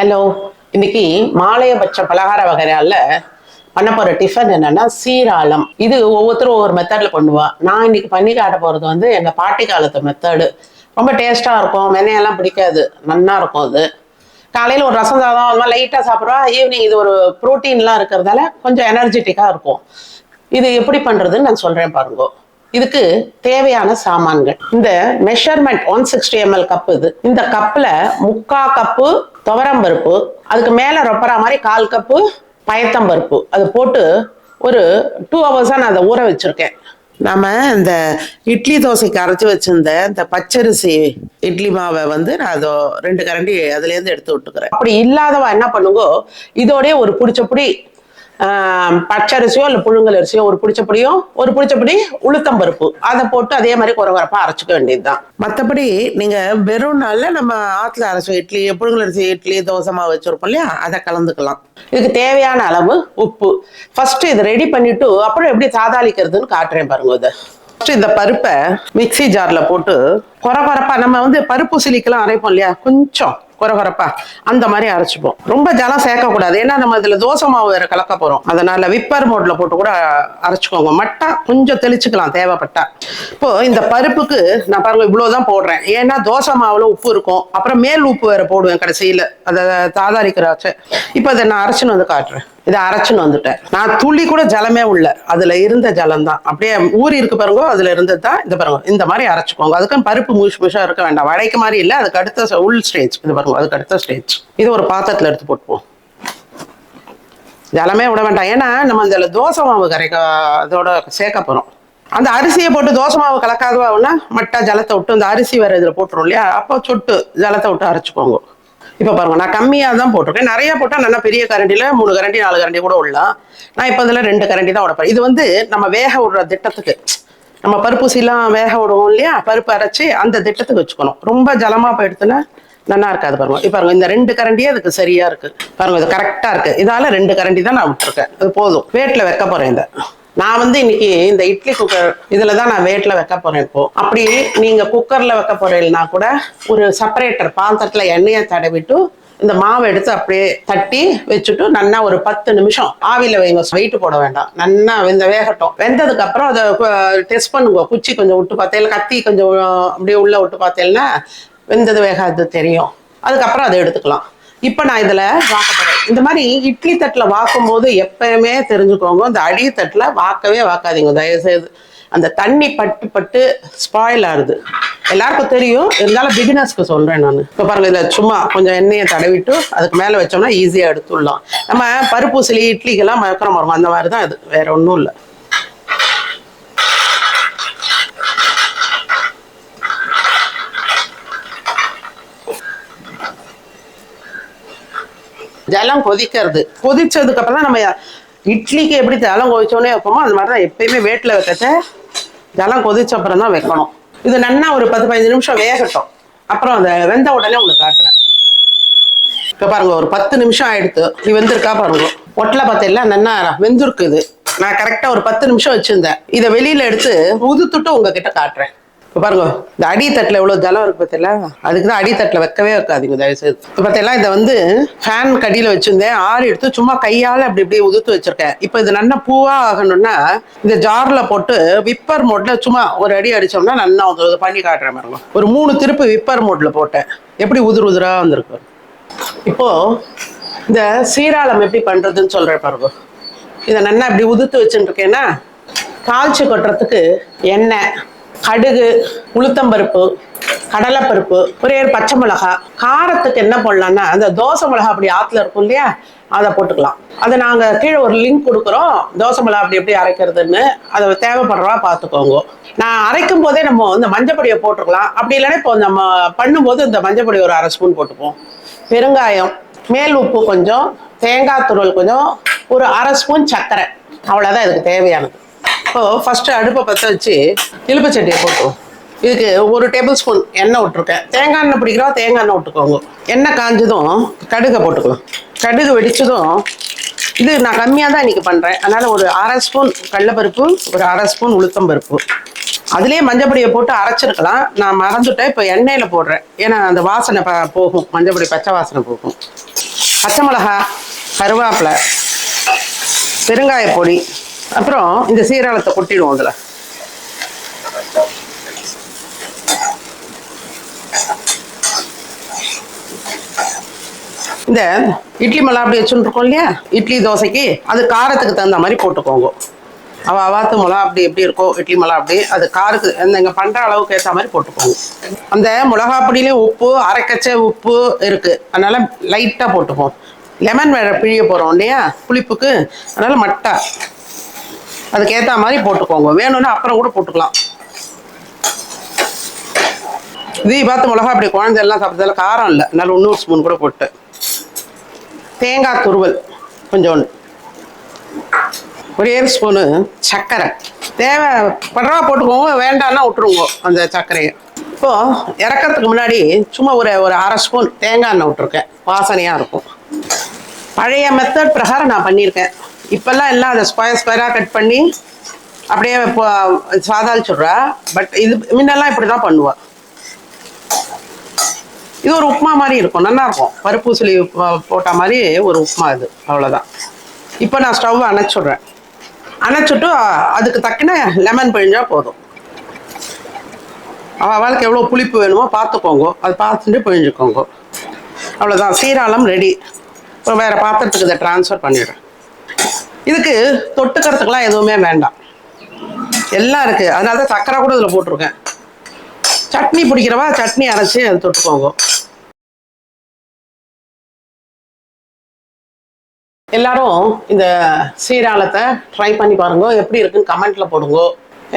Hello இன்னைக்கு மாலையபட்ச பலகார வகையால பண்ண போற டிஃபன் என்னன்னா சீராளம். இது ஒவ்வொருத்தரும் ஒவ்வொரு மெத்தட்ல பண்ணுவா நான் இன்னைக்கு பண்ணி காட்ட போறது வந்து எங்க பாட்டி காலத்து மெத்தடு ரொம்ப டேஸ்டா இருக்கும். வெனையெல்லாம் பிடிக்காது. நல்லா இருக்கும் அது. காலையில ஒரு ரசம் சாதம் அது மாதிரி லைட்டா சாப்பிடுவா ஈவினிங் இது ஒரு ப்ரோட்டீன்லாம் இருக்கிறதால கொஞ்சம் எனர்ஜெட்டிக்கா இருக்கும். இது எப்படி பண்றதுன்னு நான் சொல்றேன் பாருங்க. இதுக்கு தேவையான சாமான்கள். இந்த measurement one sixty ML cup இது. இந்த கப்ல முக்கா கப்பு துவரம்பருப்பு அதுக்கு மேல ரொப்பரா மாதிரி கால் கப்பு பயத்தம்பருப்பு அது போட்டு ஒரு டூ ஹவர்ஸா நான் அதை ஊற வச்சிருக்கேன். நம்ம இந்த இட்லி தோசைக்கு அரைச்சி வச்சிருந்த இந்த பச்சரிசி இட்லி மாவை வந்து நான் அதோ ரெண்டு கரண்டி அதுலேருந்து எடுத்து விட்டுக்கிறேன். அப்படி இல்லாதவ என்ன பண்ணுங்கோ இதோடய ஒரு பிடிச்ச பிடி பச்சரிசியோ இல்லை புழுங்கல் அரிசியோ ஒரு பிடிச்சப்படியும் ஒரு பிடிச்சப்படி உளுத்தம்பருப்பு அதை போட்டு அதே மாதிரி குறவரப்பா அரைச்சிக்க வேண்டியதுதான். மற்றபடி நீங்க வெறும் நாள்ல நம்ம ஆத்துல அரைச்ச இட்லி புழுங்கல் அரிசி இட்லி தோசை மாவு வச்சிருப்போம் இல்லையா? அதை கலந்துக்கலாம். இதுக்கு தேவையான அளவு உப்பு. ஃபர்ஸ்ட் இதை ரெடி பண்ணிட்டு அப்புறம் எப்படி சாதாளிக்கிறதுன்னு காட்டுறேன் பாருங்க இதை. ஃபர்ஸ்ட் இந்த பருப்பை மிக்ஸி ஜார்ல போட்டு கொர கொரப்பா நம்ம வந்து பருப்பு சிலிக்கெல்லாம் அரைப்போம் இல்லையா? கொஞ்சம். கொர அந்த மாதிரி அரைச்சிப்போம். ரொம்ப ஜலம் சேர்க்கக்கூடாது. ஏன்னா நம்ம இதில் தோசை மாவு வேற கலக்க போகிறோம் அதனால விப்பர் மோட்டில் போட்டு கூட அரைச்சிக்கோங்க. மட்டா கொஞ்சம் தெளிச்சுக்கலாம் தேவைப்பட்டா. இப்போ இந்த பருப்புக்கு நான் பாருங்க இவ்வளவுதான் போடுறேன். ஏன்னா தோசை மாவுல உப்பு இருக்கும். அப்புறம் மேல் உப்பு வேற போடுவேன் கடைசியில. அதை தாதாரிக்கிறாச்சு இப்போ அதை நான் அரைச்சின்னு வந்து காட்டுறேன். இதை அரைச்சுன்னு வந்துட்டேன். நான் துளி கூட ஜலமே உள்ள. அதுல இருந்த ஜலம் தான் அப்படியே ஊறி இருக்கு பாருங்க அதுல இருந்தது தான் இந்த பாருங்க. இந்த மாதிரி அரைச்சுக்கோங்க. அதுக்கும் பருப்பு முழுசு முழுசா இருக்க வேண்டாம். வடைக்கு மாதிரி இல்லை அதுக்கு அடுத்த உள் ஸ்டேஜ் இது பாருங்க அதுக்கு அடுத்த ஸ்டேஜ் இது ஒரு பாத்திரத்துல எடுத்து போட்டுப்போம் ஜலமே விட வேண்டாம். ஏன்னா நம்ம இந்த தோசை மாவு கரைக்க அதோட சேர்க்க போறோம். அந்த அரிசியை போட்டு தோசை மாவு கலக்காதவா கலக்காதவான்னா மட்டா ஜலத்தை விட்டு அந்த அரிசி வேற இதுல போட்டுரும் இல்லையா? அப்போ சொட்டு ஜலத்தை விட்டு அரைச்சுக்கோங்க. இப்போ பாருங்க நான் கம்மியாக தான் போட்டிருக்கேன். நிறைய போட்டால் நல்லா பெரிய கரண்டியில் மூணு கரண்டி நாலு கரண்டி கூட விடலாம் நான் இப்போ அதில் ரெண்டு கரண்டி தான் உடப்பேன். இது வந்து நம்ம வேக விடுற திட்டத்துக்கு. நம்ம பருப்பூசிலாம் வேக விடுவோம் இல்லையா? பருப்பு அரைச்சி அந்த திட்டத்துக்கு வச்சுக்கணும். ரொம்ப ஜலமாக போயிடுத்துன்னா நல்லா இருக்காது பாருங்க. இப்போ பாருங்க இந்த ரெண்டு கரண்டியே அதுக்கு சரியா இருக்கு. பாருங்க இது கரெக்டாக இருக்கு. இதால ரெண்டு கரண்டி தான் நான் விட்டுருக்கேன். அது போதும். வேட்டில் வைக்க போகிறேன் இதை. நான் வந்து இன்னைக்கு இந்த இட்லி குக்கர் இதுல தான் நான் வேட்டில் வைக்க போறேன் இப்போ. அப்படி நீங்க குக்கர்ல வைக்க போறீங்கன்னா கூட ஒரு செப்பரேட்டர் பாத்திரத்துல எண்ணெயை தடவிட்டு இந்த மாவை எடுத்து அப்படியே தட்டி வச்சுட்டு நல்லா ஒரு பத்து நிமிஷம் ஆவியில் வைங்க. வெயிட் போட வேண்டாம். நல்லா வெந்த வேகட்டும். வெந்ததுக்கு அப்புறம் அதை டெஸ்ட் பண்ணுங்க. குச்சி கொஞ்சம் விட்டு பார்த்தேன். கத்தி கொஞ்சம் அப்படியே உள்ள விட்டு பார்த்தேன்னா வெந்தது வேகாது தெரியும். அதுக்கப்புறம் அதை எடுத்துக்கலாம். இப்போ நான் இதில் வாக்க போகிறேன் இந்த மாதிரி இட்லி தட்டில் வாக்கும் போது எப்பயுமே தெரிஞ்சுக்கோங்க இந்த அடி தட்டில் வாக்கவே வாக்காதீங்க. தயவுசெய்து. அந்த தண்ணி பட்டு பட்டு ஸ்பாயில் ஆகுது. எல்லாருக்கும் தெரியும். இருந்தாலும் பிகினர்ஸ்க்கு சொல்கிறேன் நான். இப்போ பாருங்க இதில் சும்மா கொஞ்சம் எண்ணெயை தடவிட்டு அதுக்கு மேலே வச்சோம்னா ஈஸியாக எடுத்துடலாம். நம்ம பருப்பு சிலி இட்லிக்கெல்லாம் மயக்கிற மரம். அந்த மாதிரி தான் இது. வேற ஒன்றும் இல்லை. ஜலம் கொதிக்கிறது. கொதிச்சதுக்கு அப்புறம் தான் நம்ம இட்லிக்கு எப்படி ஜலம் கொதிச்சோடனே வைப்போமோ அந்த மாதிரி தான் எப்பயுமே வேட்டில் வைக்கிறத ஜலம் கொதிச்ச அப்புறம் தான் வைக்கணும். இது நன்னா ஒரு பத்து பதினஞ்சு நிமிஷம் வேகட்டும். அப்புறம் அந்த வெந்த உடனே உங்களுக்கு காட்டுறேன். இப்போ பாருங்க ஒரு பத்து நிமிஷம் ஆயிடுத்து. இது வெந்திருக்கா பாருங்க. ஒட்டலை பார்த்தீங்களா நன்னா வெந்திருக்கு இது. நான் கரெக்டாக ஒரு பத்து நிமிஷம் வச்சிருந்தேன். இதை வெளியில எடுத்து உதுத்துட்டு உங்ககிட்ட காட்டுறேன். இப்போ பாருங்க இந்த அடித்தட்டில் எவ்வளோ ஜலம் இருக்கு பார்த்தீங்களா அதுக்கு தான் அடித்தட்டில் வைக்கவே வைக்காதீங்க தயவுசெய்து. இப்போ பார்த்தீங்களா இதை வந்து ஃபேன் கடியில் வச்சுருந்தேன். ஆறு எடுத்து சும்மா கையால் அப்படி இப்படி உதுத்து வச்சுருக்கேன். இப்போ இது நல்லா பூவாக ஆகணும்னா இந்த ஜாரில் போட்டு விப்பர் மோட்டில் சும்மா ஒரு அடி அடிச்சோம்னா நல்லா வந்து பண்ணி காட்டுறேன் பாருங்க. ஒரு மூணு திருப்பு விப்பர் மோட்டில் போட்டேன். எப்படி உதிர் உதிராக வந்திருக்கு இப்போது இந்த சீராளம் எப்படி பண்ணுறதுன்னு சொல்கிறேன் பாருங்க. இதை நல்லா இப்படி உதுத்து வச்சுட்டு இருக்கேன்னா காய்ச்சி கொட்டுறதுக்கு எண்ணெய் கடுகு உளுத்தம்பருப்பு கடலைப்பருப்பு ஒரே ஒரு பச்சை மிளகா காரத்துக்கு என்ன பண்ணலான்னா அந்த தோசை மிளகா அப்படி ஆத்துல இருக்கும் இல்லையா அதை போட்டுக்கலாம். அதை நாங்கள் கீழே ஒரு லிங்க் கொடுக்குறோம். தோசை மிளகா அப்படி எப்படி அரைக்கிறதுன்னு. அதை தேவைப்படுறவா பார்த்துக்கோங்க. நான் அரைக்கும் போதே நம்ம இந்த மஞ்சப்பொடியை போட்டுக்கலாம். அப்படி இல்லைன்னா இப்போ நம்ம பண்ணும்போது இந்த மஞ்சப்பொடி ஒரு அரை ஸ்பூன் போட்டுப்போம். பெருங்காயம் மேல் உப்பு கொஞ்சம் தேங்காய் துருவல் கொஞ்சம் ஒரு அரை ஸ்பூன் சர்க்கரை. அவ்வளோதான் இதுக்கு தேவையானது. இப்போ ஃபஸ்ட்டு அடுப்பை பற்ற வச்சு இழுப்பு சட்டியை போட்டுருவோம் இதுக்கு ஒரு டேபிள் ஸ்பூன் எண்ணெய் விட்டுருக்கேன். தேங்காய் எண்ணெய் பிடிக்கிறோம் தேங்காய் எண்ணெய் விட்டுக்கோங்க. எண்ணெய் காஞ்சதும் கடுகை போட்டுக்கலாம். கடுகு வெடித்ததும் இது நான் கம்மியாக தான் இன்னைக்கு பண்ணுறேன் அதனால் ஒரு அரை ஸ்பூன் கடலைப்பருப்பு ஒரு அரை ஸ்பூன் உளுத்தம்பருப்பு அதுலேயே மஞ்சப்பொடியை போட்டு அரைச்சிருக்கலாம். நான் மறந்துட்டேன். இப்போ எண்ணெயில் போடுறேன். ஏன்னா அந்த வாசனை ப போகும். மஞ்சப்பொடி பச்சை வாசனை போகும். பச்சை மிளகா கருவேப்பிலை பெருங்காய பொடி அப்புறம் இந்த சீரகத்தை கொட்டிடுவோம் அதில். இந்த இட்லி மலை அப்படி வச்சுருக்கோம் இல்லையா? இட்லி தோசைக்கு அது காரத்துக்கு தகுந்த மாதிரி போட்டுக்கோங்க. அவள் அவாத்து மிளகா அப்படி எப்படி இருக்கோ இட்லி மிளகா அப்படி அது காருக்கு நீங்கள் பண்ணுற அளவுக்கு ஏற்ற மாதிரி போட்டுக்கோங்க. அந்த மிளகா பொடியிலையும் உப்பு அரைக்கச்ச உப்பு இருக்குது அதனால் லைட்டாக போட்டுப்போம் லெமன் வேற பிழிய போகிறோம் இல்லையா? புளிப்புக்கு. அதனால் மட்டை. அதுக்கேற்ற மாதிரி போட்டுக்கோங்க. வேணும்னா அப்புறம் கூட போட்டுக்கலாம். இதையும் பார்த்து மிளகா அப்படி குழந்தையெல்லாம் சாப்பிட்றதுல காரம் இல்லை. அதனால இன்னொரு ஸ்பூன் கூட போட்டு. தேங்காய் துருவல் கொஞ்சோண்டு. ஒரே ஸ்பூனு சர்க்கரை தேவை படுறா போட்டுக்கோங்க. வேண்டாம்னா விட்டுருங்க அந்த சர்க்கரையை. இப்போது இறக்கறதுக்கு முன்னாடி சும்மா ஒரு ஒரு அரை ஸ்பூன் தேங்காய் எண்ணெய் விட்டுருக்கேன். வாசனையாக இருக்கும். பழைய மெத்தட் பிரகாரம் நான் பண்ணியிருக்கேன். இப்போல்லாம் எல்லாம் அதை ஸ்கொயர் ஸ்கொயராக கட் பண்ணி அப்படியே இப்போ சாதாளிச்சுட்றா பட் இது முன்னெல்லாம் இப்படி தான் பண்ணுவாள் இது ஒரு உப்புமா மாதிரி இருக்கும். நல்லா இருக்கும். பருப்பூசலி போட்ட மாதிரி ஒரு உப்புமா இது அவ்வளோதான் இப்போ நான் ஸ்டவ் அணைச்சுடுறேன் அணைச்சிட்டு அதுக்கு தக்கின லெமன் பிழிஞ்சால் போதும். அவள் அவளுக்கு எவ்வளோ புளிப்பு வேணுமோ பார்த்துக்கோங்க அது பார்த்துட்டு பிழிஞ்சுக்கோங்க. அவ்வளோதான் சீராளம் ரெடி இப்போ வேறு பாத்திரத்துக்கு இதை ட்ரான்ஸ்ஃபர் பண்ணிடுறேன். இதுக்கு தொட்டுக்கிறதுக்கெலாம் எதுவுமே வேண்டாம். எல்லாம் இருக்குது அதனால தான் சக்கரை கூட இதில் போட்டிருக்கேன். சட்னி பிடிக்கிறவா சட்னி அரைச்சி அது தொட்டுக்கோங்க. எல்லாரும் இந்த சீராளத்தை ட்ரை பண்ணி பாருங்க. எப்படி இருக்குன்னு கமெண்ட்ல போடுங்க.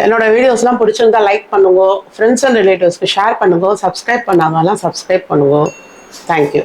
என்னோட வீடியோஸ்லாம் பிடிச்சிருந்தா லைக் பண்ணுங்க. ஃப்ரெண்ட்ஸ் அண்ட் ரிலேட்டிவ்ஸ்க்கு ஷேர் பண்ணுங்க. சப்ஸ்கிரைப் பண்ணாமலாம் சப்ஸ்கிரைப் பண்ணுங்க. Thank you